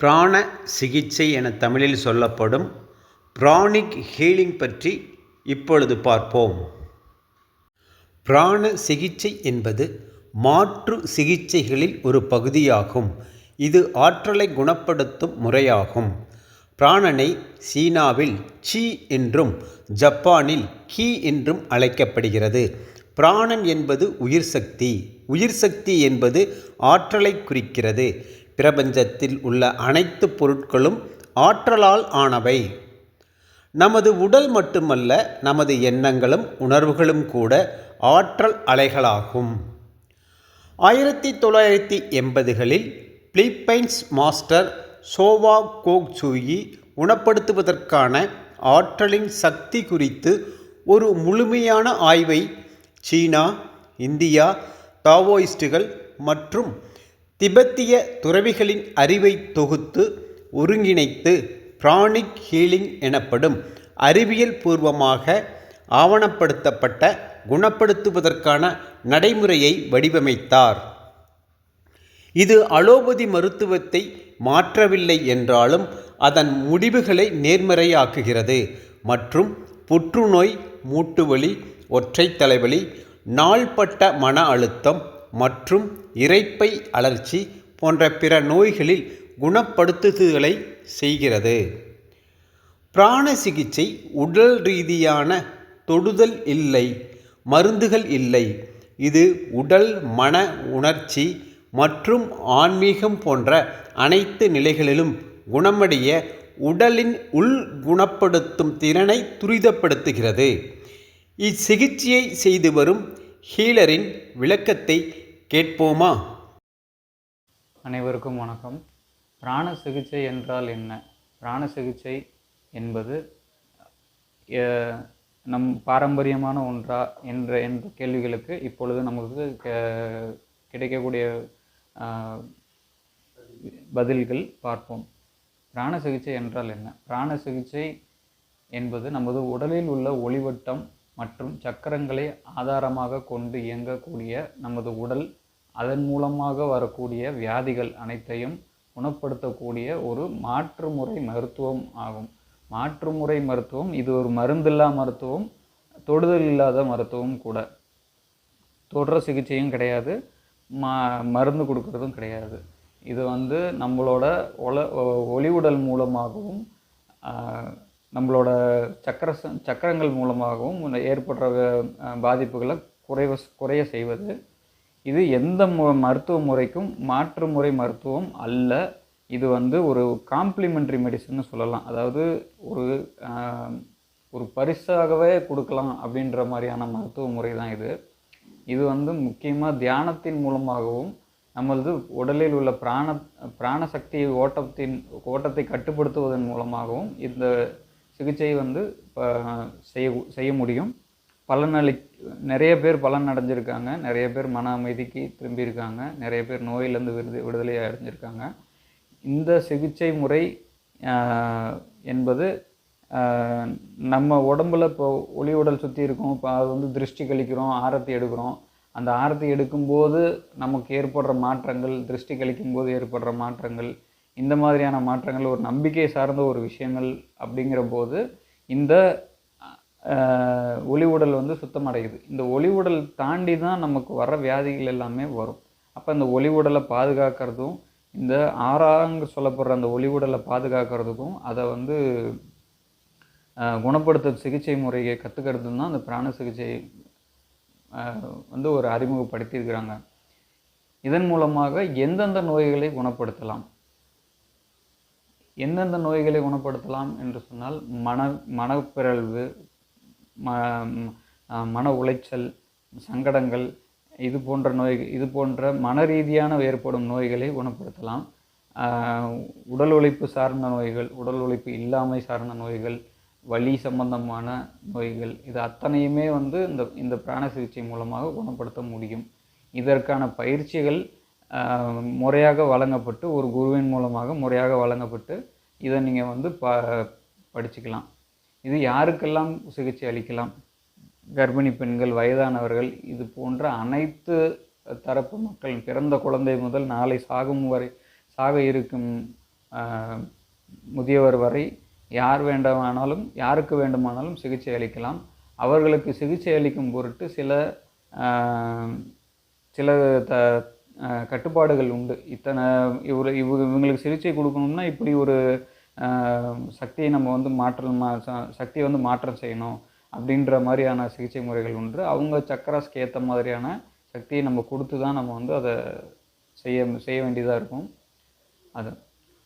பிராண சிகிச்சை என தமிழில் சொல்லப்படும் பிராணிக் ஹீலிங் பற்றி இப்பொழுது பார்ப்போம். பிராண சிகிச்சை என்பது மாற்று சிகிச்சைகளில் ஒரு பகுதியாகும். இது ஆற்றலை குணப்படுத்தும் முறையாகும். பிராணனை சீனாவில் சி என்றும் ஜப்பானில் கி என்றும் அழைக்கப்படுகிறது. பிராணன் என்பது உயிர் சக்தி. உயிர் சக்தி என்பது ஆற்றலை குறிக்கிறது. பிரபஞ்சத்தில் உள்ள அனைத்து பொருட்களும் ஆற்றலால் ஆனவை. நமது உடல் மட்டுமல்ல நமது எண்ணங்களும் உணர்வுகளும் கூட ஆற்றல் அலைகளாகும். ஆயிரத்தி தொள்ளாயிரத்தி எண்பதுகளில் பிலிப்பைன்ஸ் மாஸ்டர் சோவா கோக்சூயி குணப்படுத்துவதற்கான ஆற்றலின் சக்தி குறித்து ஒரு முழுமையான ஆய்வை சீனா இந்தியா டாவோயிஸ்டுகள் மற்றும் திபெத்திய துறவிகளின் அறிவை தொகுத்து ஒருங்கிணைத்து பிராணிக் ஹீலிங் எனப்படும் அறிவியல் பூர்வமாக ஆவணப்படுத்தப்பட்ட குணப்படுத்துவதற்கான நடைமுறையை வடிவமைத்தார். இது அலோபதி மருத்துவத்தை மாற்றவில்லை என்றாலும் அதன் முடிவுகளை நேர்மறையாக்குகிறது. மற்றும் புற்றுநோய் மூட்டுவலி ஒற்றை தலைவலி நாள்பட்ட மன அழுத்தம் மற்றும் இரைப்பை அழற்சி போன்ற பிற நோய்களில் குணப்படுத்துதலை செய்கிறது. பிராண சிகிச்சை உடல் ரீதியான தொடுதல் இல்லை மருந்துகள் இல்லை. இது உடல் மன உணர்ச்சி மற்றும் ஆன்மீகம் போன்ற அனைத்து நிலைகளிலும் குணமடைய உடலின் உள் குணப்படுத்தும் திறனை துரிதப்படுத்துகிறது. இச்சிகிச்சையை செய்து வரும் ஹீலரின் விளக்கத்தை கேட்போமா? அனைவருக்கும் வணக்கம். பிராண சிகிச்சை என்றால் என்ன? பிராண சிகிச்சை என்பது நம் பாரம்பரியமான ஒன்றா என்ற என்ற கேள்விகளுக்கு இப்பொழுது நமக்கு கிடைக்கக்கூடிய பதில்கள் பார்ப்போம். பிராண சிகிச்சை என்றால் என்ன? பிராண சிகிச்சை என்பது நமது உடலில் உள்ள ஒளிவட்டம் மற்றும் சக்கரங்களை ஆதாரமாக கொண்டு இயங்கக்கூடிய நமது உடல் அதன் மூலமாக வரக்கூடிய வியாதிகள் அனைத்தையும் குணப்படுத்தக்கூடிய ஒரு மாற்றுமுறை மருத்துவம் ஆகும். மாற்றுமுறை மருத்துவம் இது ஒரு மருந்தில்லா மருத்துவம் தொடுதல் இல்லாத மருத்துவம் கூட. தொடுற சிகிச்சையும் கிடையாது ம மருந்து கொடுக்கறதும் கிடையாது. இது வந்து நம்மளோட ஒல ஒ- ஒளி உடல் மூலமாகவும் நம்மளோட சக்கர ச- சக்கரங்கள் மூலமாகவும் ஏற்படுற பாதிப்புகளை குறைவ குறைய செய்வது. இது எந்த மருத்துவ முறைக்கும் மாற்று முறை மருத்துவம் அல்ல. இது வந்து ஒரு காம்ப்ளிமெண்ட்ரி மெடிசன்னு சொல்லலாம். அதாவது ஒரு ஒரு பரிசாகவே கொடுக்கலாம் அப்படின்ற மாதிரியான மருத்துவ முறை தான் இது. இது வந்து முக்கியமாக தியானத்தின் மூலமாகவும் நமது உடலில் உள்ள பிராண பிராண சக்தி ஓட்டத்தின் ஓட்டத்தை கட்டுப்படுத்துவதன் மூலமாகவும் இந்த சிகிச்சை வந்து ப- செய்ய செய்ய முடியும். பலனளி நிறைய பேர் பலன் அடைஞ்சிருக்காங்க. நிறைய பேர் மன அமைதிக்கு திரும்பியிருக்காங்க. நிறைய பேர் நோயிலேருந்து விடுதி விடுதலை அடைஞ்சிருக்காங்க. இந்த சிகிச்சை முறை என்பது நம்ம உடம்புல இப்போ ஒளி உடல் சுற்றி இருக்கும். இப்போ அது வந்து திருஷ்டி கழிக்கிறோம் ஆரத்தி எடுக்கிறோம். அந்த ஆரத்தி எடுக்கும்போது நமக்கு ஏற்படுற மாற்றங்கள் திருஷ்டி கழிக்கும்போது ஏற்படுற மாற்றங்கள் இந்த மாதிரியான மாற்றங்கள் ஒரு நம்பிக்கை சார்ந்த ஒரு விஷயங்கள் அப்படிங்கிற போது இந்த ஒளி உடல் வந்து சுத்தமடையுது. இந்த ஒளி உடல் தாண்டி தான் நமக்கு வர வியாதிகள் எல்லாமே வரும். அப்போ இந்த ஒளி உடலை பாதுகாக்கிறதும் இந்த ஆறாங்க சொல்லப்படுற அந்த ஒளி உடலை பாதுகாக்கிறதுக்கும் அதை வந்து குணப்படுத்த சிகிச்சை முறையை கற்றுக்கிறது தான் அந்த பிராண சிகிச்சை வந்து ஒரு அறிமுகப்படுத்தியிருக்கிறாங்க. இதன் மூலமாக எந்தெந்த நோய்களை குணப்படுத்தலாம்? எந்தெந்த நோய்களை குணப்படுத்தலாம் என்று சொன்னால் மன மனப்பிறழ்வு ம மன உளைச்சல் சங்கடங்கள் இது போன்ற நோய் இது போன்ற மன ரீதியான ஏற்படும் நோய்களை குணப்படுத்தலாம். உடல் உழைப்பு சார்ந்த நோய்கள் உடல் உழைப்பு இல்லாமை சார்ந்த நோய்கள் வலி சம்பந்தமான நோய்கள் இது அத்தனையுமே வந்து இந்த இந்த பிராண சிகிச்சை மூலமாக குணப்படுத்த முடியும். இதற்கான பயிற்சிகள் முறையாக வழங்கப்பட்டு ஒரு குருவின் மூலமாக முறையாக வழங்கப்பட்டு இதை நீங்கள் வந்து ப படிச்சுக்கலாம். இது யாருக்கெல்லாம் சிகிச்சை அளிக்கலாம்? கர்ப்பிணி பெண்கள் வயதானவர்கள் இது போன்ற அனைத்து தரப்பு மக்கள் பிறந்த குழந்தை முதல் நாளை சாகும் வரை சாக இருக்கும் முதியவர் வரை யார் வேண்டுமானாலும் யாருக்கு வேண்டுமானாலும் சிகிச்சை அளிக்கலாம். அவர்களுக்கு சிகிச்சை அளிக்கும் பொருட்டு சில சில த கட்டுப்பாடுகள் உண்டு. இத்தனை இவர் இவங்க இவங்களுக்கு சிகிச்சை கொடுக்கணும்னா இப்படி ஒரு சக்தியை நம்ம வந்து மாற்றம் மா ச- சக்தியை வந்து மாற்றம் செய்யணும் அப்படின்ற மாதிரியான சிகிச்சை முறைகள் உண்டு. அவங்க சக்கராஸ்க்கு ஏற்ற மாதிரியான சக்தியை நம்ம கொடுத்து தான் நம்ம வந்து அதை செய்ய செய்ய வேண்டியதாக இருக்கும். அது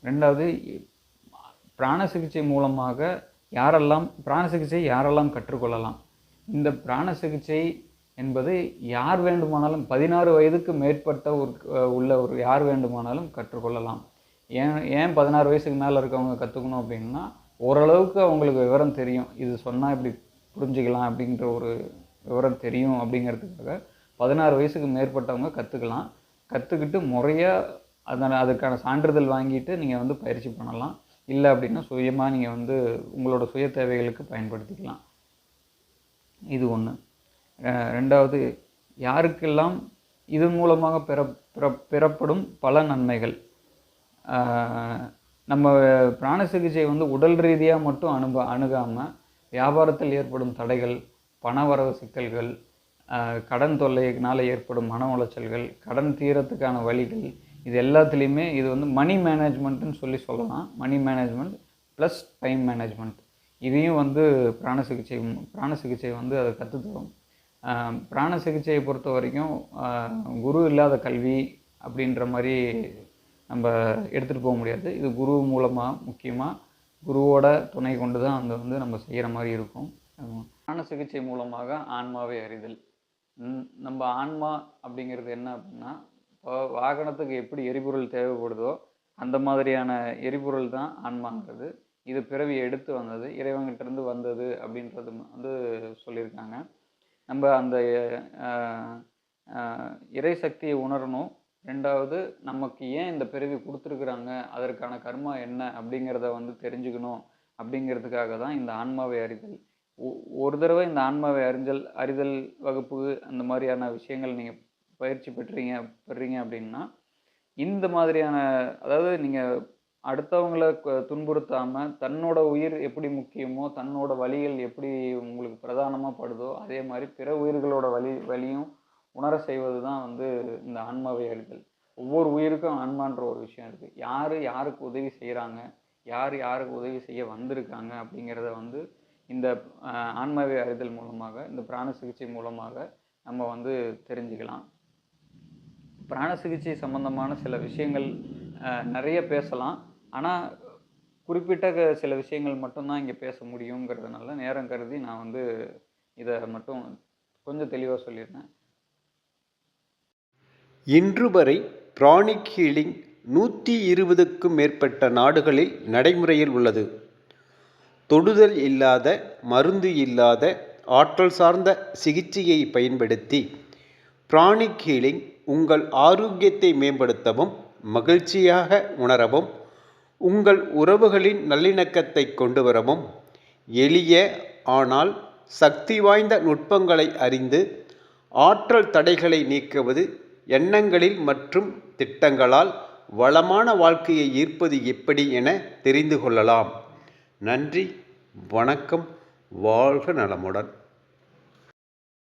ரெண்டாவது பிராண சிகிச்சை மூலமாக யாரெல்லாம் பிராண சிகிச்சை யாரெல்லாம் கற்றுக்கொள்ளலாம்? இந்த பிராண சிகிச்சை என்பது யார் வேண்டுமானாலும் பதினாறு வயதுக்கு மேற்பட்ட ஒரு உள்ள ஒரு யார் வேண்டுமானாலும் கற்றுக்கொள்ளலாம். ஏன் ஏன் பதினாறு வயசுக்கு மேலே இருக்கவங்க கற்றுக்கணும் அப்படின்னா ஓரளவுக்கு அவங்களுக்கு விவரம் தெரியும். இது சொன்னால் இப்படி புரிஞ்சுக்கலாம் அப்படின்ற ஒரு விவரம் தெரியும் அப்படிங்கிறதுக்காக பதினாறு வயசுக்கு மேற்பட்டவங்க கற்றுக்கலாம் கற்றுக்கிட்டு முறையாக அதனால் அதுக்கான சான்றிதழ் வாங்கிட்டு நீங்கள் வந்து பயிற்சி பண்ணலாம். இல்லை அப்படின்னா சுயமாக நீங்கள் வந்து உங்களோட சுய தேவைகளுக்கு பயன்படுத்திக்கலாம். இது ஒன்று ரெண்டாவது யாருக்கெல்லாம் இதன் மூலமாக பெற பெற பெறப்படும் பல நன்மைகள்? நம்ம பிராண சிகிச்சை வந்து உடல் ரீதியாக மட்டும் அணுக அணுகாமல் வியாபாரத்தில் ஏற்படும் தடைகள் பணவரவு சிக்கல்கள் கடன் தொல்லையினால் ஏற்படும் மன உளைச்சல்கள் கடன் தீரத்துக்கான வழிகள் இது எல்லாத்துலேயுமே இது வந்து மணி மேனேஜ்மெண்ட்டுன்னு சொல்லி சொல்லலாம். Money management plus time management இதையும் வந்து பிராண சிகிச்சை பிராண சிகிச்சை வந்து அதை கற்றுத்தரும் பிராண சிகிச்சையை பொறுத்த வரைக்கும் குரு இல்லாத கல்வி அப்படின்ற மாதிரி நம்ம எடுத்துகிட்டு போக முடியாது. இது குரு மூலமாக முக்கியமாக குருவோட துணை கொண்டு தான் அந்த வந்து நம்ம செய்கிற மாதிரி இருக்கும். பிராண சிகிச்சை மூலமாக ஆன்மாவை அறிதல். நம்ம ஆன்மா அப்படிங்கிறது என்ன அப்படின்னா இப்போ வாகனத்துக்கு எப்படி எரிபொருள் தேவைப்படுதோ அந்த மாதிரியான எரிபொருள் தான் ஆன்மாங்கிறது. இது பிறவி எடுத்து வந்தது இறைவங்கிட்டேருந்து வந்தது அப்படின்றது வந்து சொல்லியிருக்காங்க. நம்ம அந்த இறை சக்தியை உணரணும். ரெண்டாவது நமக்கு ஏன் இந்த பிறவி கொடுத்துருக்குறாங்க? அதற்கான கர்மா என்ன? அப்படிங்கிறத வந்து தெரிஞ்சுக்கணும். அப்படிங்கிறதுக்காக தான் இந்த ஆன்மாவை அறிதல். ஒ- ஒரு தடவை இந்த ஆன்மாவை அறிஞ்சல் அறிதல் வகுப்பு அந்த மாதிரியான விஷயங்கள் நீங்கள் பயிற்சி பெற்றீங்க பெறீங்க அப்படின்னா இந்த மாதிரியான அதாவது நீங்கள் அடுத்தவங்களை கு- துன்புறுத்தாம தன்னோட உயிர் எப்படி முக்கியமோ தன்னோட வலிகள் எப்படி உங்களுக்கு பிரதானமாக படுதோ அதே மாதிரி பிற உயிர்களோட வலி வலியும் உணர செய்வது தான் வந்து இந்த ஆன்மாவை அறிதல் ஒவ்வொரு உயிருக்கும் ஆன்மான்ற ஒரு விஷயம் இருக்குது யார் யாருக்கு உதவி செய்கிறாங்க யார் யாருக்கு உதவி செய்ய வந்திருக்காங்க அப்படிங்கிறத வந்து இந்த அஹ், ஆன்மாவை அறிதல் மூலமாக இந்த பிராண சிகிச்சை மூலமாக நம்ம வந்து தெரிஞ்சுக்கலாம். பிராண சிகிச்சை சம்பந்தமான சில விஷயங்கள் நிறைய பேசலாம். ஆனால் குறிப்பிட்ட சில விஷயங்கள் மட்டும்தான் இங்கே பேச முடியுங்கிறதுனால நேரம் கருதி நான் வந்து இதை மட்டும் கொஞ்சம் தெளிவாக சொல்லியிருந்தேன் இன்று வரை பிராணிக் ஹீலிங் நூற்றி இருபதுக்கும் மேற்பட்ட நாடுகளில் நடைமுறையில் உள்ளது. தொடுதல் இல்லாத மருந்து இல்லாத ஆற்றல் சார்ந்த சிகிச்சையை பயன்படுத்தி பிராணிக் ஹீலிங் உங்கள் ஆரோக்கியத்தை மேம்படுத்தவும் மகிழ்ச்சியாக உணரவும் உங்கள் உறவுகளின் நல்லிணக்கத்தை கொண்டு வரவும் எளிய ஆனால் சக்தி வாய்ந்த நுட்பங்களை அறிந்து ஆற்றல் தடைகளை நீக்குவது எண்ணங்களில் மற்றும் திட்டங்களால் வளமான வாழ்க்கையை ஈர்ப்பது எப்படி என தெரிந்து கொள்ளலாம். நன்றி வணக்கம் வாழ்க நலமுடன்.